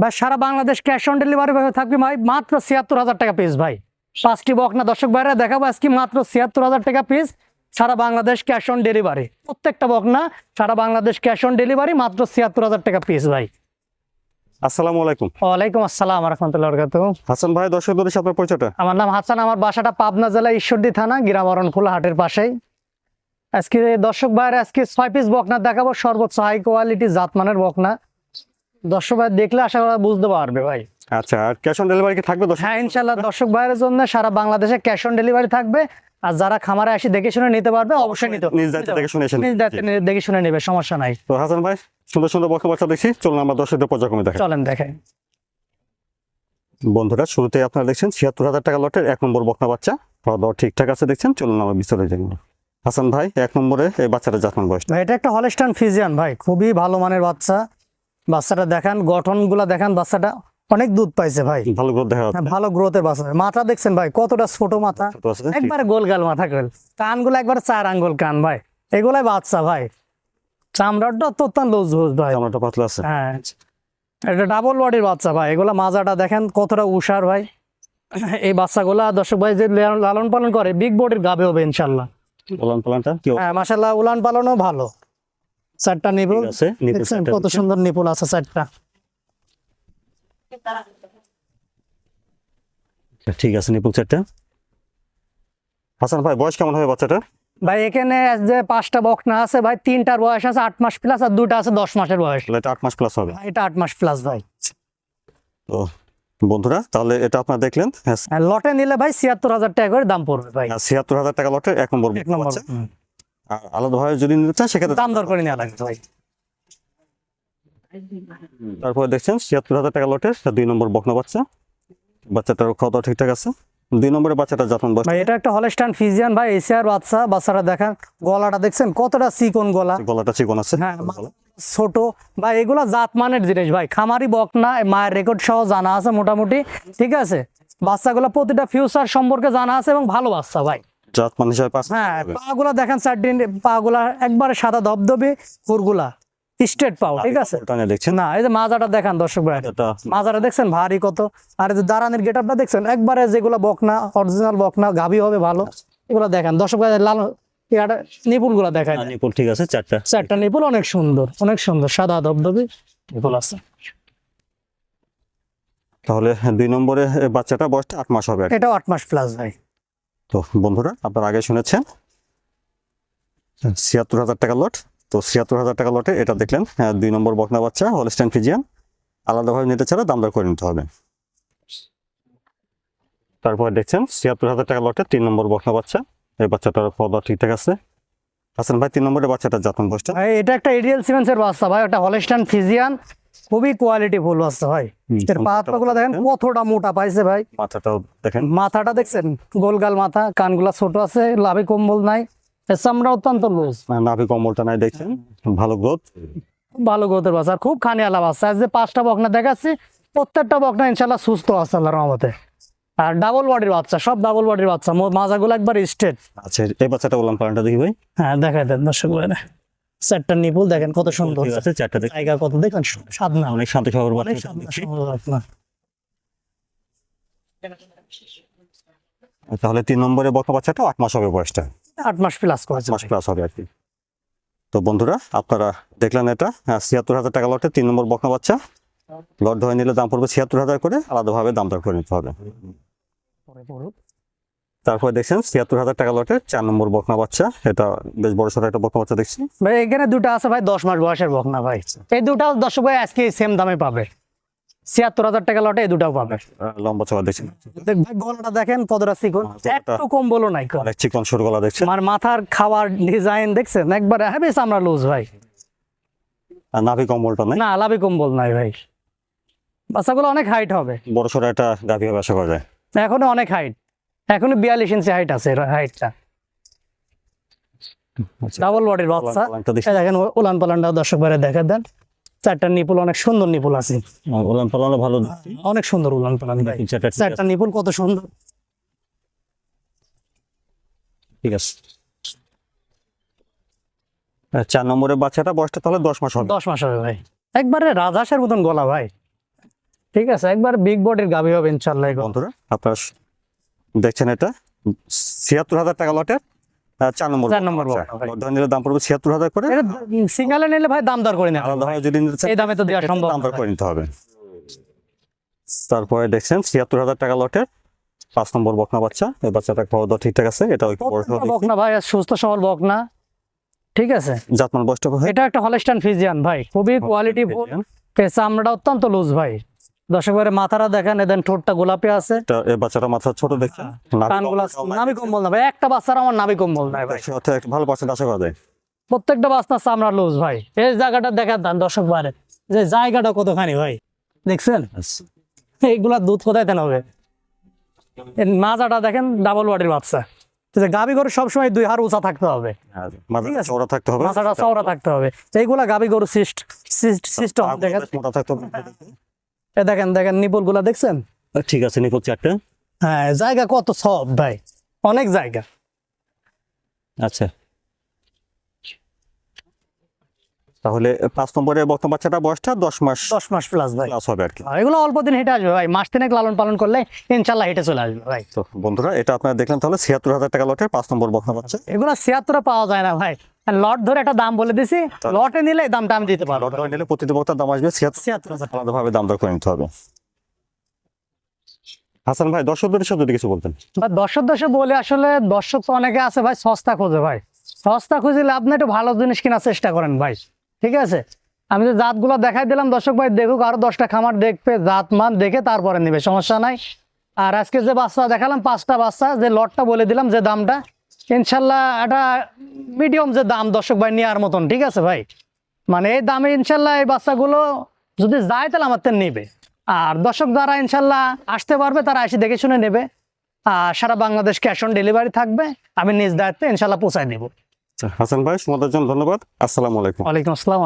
ভাই সারা Bangladesh cash on delivery ভাবে থাকবে ভাই মাত্র ছিয়াত্তর হাজার টাকা পিস ভাই। পাঁচটি বকনা দর্শক বাইরে দেখাবো আজকে মাত্র ছিয়াত্তর হাজার টাকা পিস সারা বাংলাদেশ ক্যাশ অন ডেলিভারি প্রত্যেকটা বকনা সারা বাংলাদেশ ক্যাশ অন ডেলিভারি মাত্র ছিয়াত্তর হাজার টাকা পিস ভাই। আসসালামু আলাইকুম। ওয়ালাইকুম আসসালাম রহমতুল্লাহ বরকাত হাসান ভাই আপনার পরিচয়টা? আমার নাম হাসান আমার বাসাটা পাবনা জেলা ঈশ্বরদী থানা খোলা হাটের পাশেই। আজকে দর্শক ভাইয়ের আজকে ছয় পিস বকনা দেখাবো সর্বোচ্চ হাই কোয়ালিটি জাতমানের বকনা দর্শক ভাই দেখলে আশা করা বুঝতে পারবে ভাই। আচ্ছা আর ক্যাশ অন ডেলিভারি কি থাকবে দর্শক? হ্যাঁ ইনশাল্লাহ দর্শক ভাইয়ের জন্য সারা বাংলাদেশে ক্যাশ অন ডেলিভারি থাকবে। আর যারা খামারে আসি দেখে শুনে নিতে পারবে অবশ্যই। নিতে নিজ দায়িত্ব দেখে শুনে নিজ দায়িত্বে দেখে শুনে নেবে সমস্যা নাই। তো হাসান ভাই সুন্দর সুন্দর বক্ষ বাচ্চা দেখছি। চলুন আমরা দর্শকদের পর্যায়ক্রমে দেখেন চলেন দেখেন। বন্ধুরা শুরুতে আপনারা দেখছেন ছিয়াত্তর হাজার টাকা লটের এক নম্বর বকনা বাচ্চা। খাওয়া দাওয়া ঠিকঠাক আছে দেখছেন? চলুন আমরা বিস্তারিত জানব হাসান ভাই এক নম্বরে এই বাচ্চাটা জাতমান বয়স এটা একটা হলস্টান ফিজিয়ান ভাই। খুবই ভালো মানের বাচ্চা। বাচ্চাটা দেখান গঠনগুলা দেখান বাচ্চাটা অনেক দুধ পাইছে ভাই। ভালো গ্রোথ দেখা হ্যাঁ, যাচ্ছে ভালো গ্রোথের বাচ্চা। মাথা দেখছেন ভাই কতটা ছোট মাথা? একবারে গোলগাল মাথা গোল। কানগুলো একবার চার আঙ্গুল কান ভাই। এগুলাই বাচ্চা ভাই। চামড়াটা অত্যন্ত লুজ লুজ ভাই। চামড়াটা পাতলা আছে। হ্যাঁ এটা ডাবল বডির বাচ্চা ভাই। এগুলা মাজাটা দেখেন কতটা উষার ভাই। এই বাচ্চাগুলা দর্শক ভাই যে লালন পালন করে বিগ বডির গাবে হবে ইনশাল্লাহ। ওলান পালানটা হ্যাঁ মাসাল্লাহ উলান পালনও ভালো। চারটা নিপুল আছে কত সুন্দর নিপুল আছে চারটা। ঠিক আছে নিপুল সেটটা হাসান ভাই বয়স কেমন হবে বাচ্চাটা ভাই এখানে যে পাঁচটা বকনা আছে ভাই তিনটার বয়স আছে আট মাস প্লাস আর দুটা আছে দশ মাসের বয়স। এটা আট মাস প্লাস হবে। এটা আট মাস প্লাস ভাই। তো বন্ধুরা তাহলে এটা আপনারা দেখলেন। হ্যাঁ লটে নিলে ভাই ছিয়াত্তর হাজার টাকা করে দাম পড়বে ভাই। ছিয়াত্তর হাজার টাকা লটে এক নম্বর এক নম্বর আর আলাদাভাবে যদি নিতে চান সেক্ষেত্রে দাম দর করে নেওয়া লাগবে ভাই। তারপরে দেখছেন ছিয়াত্তর হাজার টাকা লটের দুই নম্বর বকনা বাচ্চা। বাচ্চাটার খাওয়া দাওয়া ঠিকঠাক আছে। দুই নম্বরে বাচ্চাটা যখন বয়স ভাই এটা একটা হলস্টান ফিজিয়ান ভাই এসিআর বাচ্চা। বাচ্চাটা দেখেন গলাটা দেখছেন কতটা চিকন গলা। গলাটা চিকন আছে। হ্যাঁ ছোট। ভাই এগুলা জাতমানের জিনিস ভাই। খামারি বকনা মায়ের রেকর্ড সহ জানা আছে মোটামুটি। ঠিক আছে? বাচ্চাগুলো প্রতিটা ফিউচার সম্পর্কে জানা আছে এবং ভালো বাচ্চা ভাই। জাত পাঁচ হ্যাঁ পাগুলা দেখেন পাগুলা একবারে সাদা ধবধবে পাও ঠিক আছে? দেখছেন? না এই যে মাজাটা দেখান দর্শক ভাই মাজারা দেখছেন? ভারী কত। আর এই যে দাঁড়ানির গেট আপটা দেখছেন? একবারে যেগুলো বকনা অরিজিনাল বকনা গাভী হবে ভালো। এগুলো দেখেন। দর্শক ভাই লাল নিপুলগুলা দেখায় নিপুল ঠিক আছে চারটা। চারটা নিপুল অনেক সুন্দর অনেক সুন্দর সাদা ধবধবে নিপুল আছে। তাহলে দুই নম্বরে বাচ্চাটা বয়সটা আট মাস হবে। এটাও আট মাস প্লাস ভাই। তো বন্ধুরা আপনারা আগে শুনেছেন ছিয়াত্তর হাজার টাকা লট। তো ছিয়াত্তর হাজার টাকা লটে এটা দেখলেন হ্যাঁ, দুই নম্বর বকনা বাচ্চা হলস্টাইন ফিজিয়ান আলাদাভাবে নিতে ছাড়া দাম দর করে নিতে হবে। তারপর দেখছেন ছিয়াত্তর হাজার টাকা লটে তিন নম্বর বকনা বাচ্চা। এই বাচ্চাটার দাওয়া ঠিকঠাক আছে। হাসান ভাই তিন নম্বরের বাচ্চাটা জাতন ভাই এটা একটা এডিএল সিমেন্সের বাচ্চা ভাই ওটা হলস্টান ফিজিয়ান খুবই কোয়ালিটি ফুল বাচ্চা ভাই। এর পা হাত পাগুলো দেখেন কতটা মোটা পাইছে ভাই। মাথাটাও দেখেন। মাথাটা দেখছেন? গোলগাল মাথা কানগুলা ছোট আছে লাভে কম্বল নাই। চামড়া অত্যন্ত লুজ। নাভি কম্বলটা নাই দেখছেন? ভালো গ্রোথ ভালো গ্রোথের বাচ্চা আর খুব খানিয়ালা বাচ্চা। আজ যে পাঁচটা বকনা দেখাচ্ছি প্রত্যেকটা বকনা ইনশাল্লাহ সুস্থ আছে আল্লাহর রহমতে। আর ডাবল বডির বাচ্চা সব ডাবল বডির বাচ্চা। মাজাগুলো একবার স্ট্রেট আচ্ছা এই বাচ্চাটা বললাম পালনটা দেখি ভাই। হ্যাঁ দেখাই দেন দর্শক ভাইরা চারটা নিপুল দেখেন কত সুন্দর। আছে চারটা জায়গা কত দেখেন সাদনা অনেক শান্ত শহর অনেক তাহলে তিন নম্বরে বকনা বাচ্চাটা আট মাস হবে বয়সটা। আট মাস প্লাস করেছে মাস প্লাস হবে আর কি। তো বন্ধুরা আপনারা দেখলেন এটা হ্যাঁ ছিয়াত্তর হাজার টাকা লটে তিন নম্বর বকনা বাচ্চা। লট ধরে নিলে দাম পড়বে ছিয়াত্তর হাজার করে আলাদাভাবে দাম দর করে নিতে হবে। তারপরে দেখছেন ছিয়াত্তর হাজার টাকা লটে চার নম্বর বকনা বাচ্চা। এটা বেশ বড় সড়ো একটা বকনা বাচ্চা দেখছি। ভাই এখানে দুটো আছে ভাই দশ মাস বয়সের বকনা ভাই। এই দুটাও দর্শক ভাই আজকে সেম দামে পাবে। ছিয়াত্তর হাজার টাকা লটে এই দুটাও পাবে। লম্বা চওড়া দেখছেন। ভাই গলাটা দেখেন কতটা চিকন। হ্যাঁ, একটু কম বলো নাই অনেক চিকন সরু গলা দেখছেন। আমার মাথার খাওয়ার ডিজাইন দেখছেন? একবারে হ্যাঁ আমরা লুজ ভাই। নাভি কম্বলটা নাই? না লাভে কম্বল নাই ভাই। বাচ্চাগুলো অনেক হাইট হবে। বড় সড়ো একটা গাভী হবে আশা করা যায়। এখনও অনেক হাইট এখনও বিয়াল্লিশ ইঞ্চি হাইট আছে হাইটটা। ডাবল বডির বাচ্চা। দেখেন উলান পালানটা দর্শক বাইরে দেখা দেন। চারটা নিপুল অনেক সুন্দর নিপুল আছে। ভালো। অনেক সুন্দর উলান পালান চারটা। নিপুল কত সুন্দর। ঠিক আছে। চার নম্বরের বাচ্চাটা বয়সটা তাহলে দশ মাস হবে। দশ মাস হবে ভাই। একবারে রাজহাঁসের মতন গলা ভাই। ঠিক আছে একবার বিগ বডির গাভি হবে ইনশাল্লাহ। বন্ধুরা আপনারা দেখছেন এটা? ছিয়াত্তর হাজার টাকা লটের চার নম্বর চার নম্বর নিলে দাম পড়বে ছিয়াত্তর হাজার করে। এটা সিঙ্গেলে নিলে ভাই দাম দর করে যদি এই দামে তো দেওয়া সম্ভব দাম দর করে নিতে হবে। তারপরে দেখছেন ছিয়াত্তর হাজার টাকা লটের পাঁচ নম্বর বকনা বাচ্চা। এই বাচ্চাটা খাওয়া দাওয়া ঠিকঠাক আছে এটা বকনা ভাই সুস্থ সবল বকনা ঠিক আছে? জাতমান বয়সটা এটা একটা হলস্টাইন ফিজিয়ান ভাই খুবই কোয়ালিটি চামড়াটা অত্যন্ত লুজ ভাই। দর্শক ভাইয়ের মাথাটা দেখেন ঠোঁটটা গোলাপি আছে। বাচ্চাটা মাথা ছোট দেখছে কানগুলা নাবি কম্বল না ভাই একটা বাচ্চার আমার নাবি কম্বল নাই ভাই। ভালো পার্সেন্ট আশা করা যায় প্রত্যেকটা বাচ্চা চামড়া লুজ ভাই। এই জায়গাটা দেখার দান দর্শক বাইরে যে জায়গাটা কতখানি ভাই দেখছেন? এইগুলা দুধ কোথায় দেন হবে? মাজাটা দেখেন ডাবল বডির বাচ্চা। গাবি গরু সবসময় দুই হার উঁচা থাকতে হবে। চওড়া থাকতে হবে। মাথাটা চওড়া থাকতে হবে। এইগুলা গাবি গরু সিস্ট সিস্টেম আগুন দেখেন মোটা থাকতে হবে। এ দেখেন দেখেন নিপুলগুলা দেখছেন ঠিক আছে নিপুল চারটা। হ্যাঁ জায়গা কত সব ভাই? অনেক জায়গা। আচ্ছা। তাহলে পাঁচ নম্বরে বর্তমান বাচ্চাটা বয়সটা দশ মাস দশ মাস প্লাস ভাই। প্লাস হবে আর কি এগুলো অল্প দিন হেঁটে আসবে ভাই মাস তিনেক লালন পালন করলে ইনশাল্লাহ হেঁটে চলে আসবে ভাই। তো বন্ধুরা এটা আপনারা দেখলেন তাহলে ছিয়াত্তর হাজার টাকা লটের পাঁচ নম্বর বকনা বাচ্চা। এগুলো ছিয়াত্তরে পাওয়া যায় না ভাই। লট ধরে একটা দাম বলে দিছি লটে নিলে দামটা আমি দিতে পারব। লট নিলে প্রতিটি বক্তার দাম আসবে ছিয়াত্তর ছিয়াত্তর হাজার। আলাদাভাবে দাম দর করে নিতে হবে। হাসান ভাই দর্শকদের সাথে কিছু বলতেন। বা দর্শক দর্শক বলে আসলে দর্শক তো অনেকে আছে ভাই সস্তা খোঁজে ভাই। সস্তা খুঁজলে আপনি একটু ভালো জিনিস কেনার চেষ্টা করেন ভাই। ঠিক আছে? আমি যে জাতগুলো দেখাই দিলাম, দর্শক ভাই দেখুক, আরও দশটা খামার দেখবে জাত মান দেখে তারপরে নিবে, সমস্যা নাই। আর আজকে যে বাচ্চা দেখালাম, পাঁচটা বাচ্চা, যে লটটা বলে দিলাম, যে দামটা, ইনশাল্লাহ একটা মিডিয়াম যে দাম দর্শক ভাই নেওয়ার মতন, ঠিক আছে ভাই? মানে এই দামে ইনশাল্লাহ এই বাচ্চাগুলো যদি যায়, তাহলে আমার নেবে। আর দর্শক যারা ইনশাল্লাহ আসতে পারবে, তারা এসে দেখে শুনে নেবে। আর সারা বাংলাদেশ ক্যাশ অন ডেলিভারি থাকবে, আমি নিজ দায়িত্বে ইনশাল্লাহ পৌঁছায় দেবো হাসান ভাই সময়ের জন্য ধন্যবাদ আসসালামু আলাইকুম ওয়ালাইকুম আসসালাম।